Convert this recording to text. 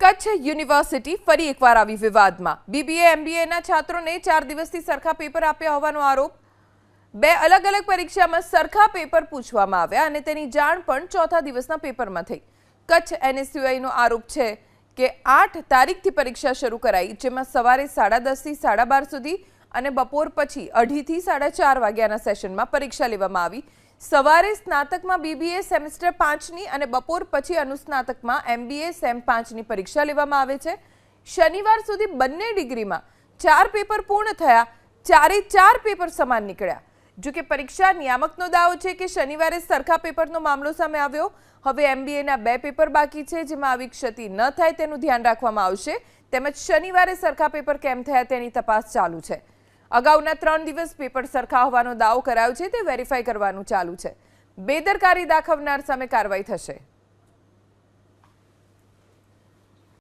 Kutch university ફરી એકવાર આવી વિવાદમાં. બીબીએ એમબીએના છાત્રોને ચાર દિવસથી સરખા પેપર આપ્યા હોવાનો આરોપ. બે અલગ અલગ પરીક્ષામાં સરખા પેપર પૂછવામાં આવ્યા અને તેની જાણ પણ ચોથા દિવસના પેપરમાં થઈ. કચ્છ એનએસયુઆઈનો આરોપ છે કે આઠ તારીખથી પરીક્ષા શરૂ કરાઈ, જેમાં સવારે સાડા દસથી સાડા બાર સુધી અને બપોર પછી અઢીથી સાડા ચાર વાગ્યાના સેશનમાં પરીક્ષા લેવામાં આવી. સવારે સ્નાતકમાં બીબીએ સેમેસ્ટર પાંચની અને બપોર પછી અનુસ્નાતકમાં એમબીએ સેમ પાંચની પરીક્ષા લેવામાં આવે છે. શનિવાર સુધી બંને ડિગ્રીમાં ચાર પેપર પૂર્ણ થયા, ચારે ચાર પેપર સમાન નીકળ્યા. જો કે પરીક્ષા નિયામકનો દાવો છે કે શનિવારે સરખા પેપરનો મામલો સામે આવ્યો. હવે એમબીએના બે પેપર બાકી છે, જેમાં આવી ક્ષતિ ન થાય તેનું ધ્યાન રાખવામાં આવશે. તેમજ શનિવારે સરખા પેપર કેમ થયા તેની તપાસ ચાલુ છે. અગાઉના ત્રણ દિવસ પેપર સરખા હોવાનો દાવો કરાયો છે, તે વેરીફાઈ કરવાનું ચાલુ છે. બેદરકારી દાખવનાર સામે કાર્યવાહી થશે.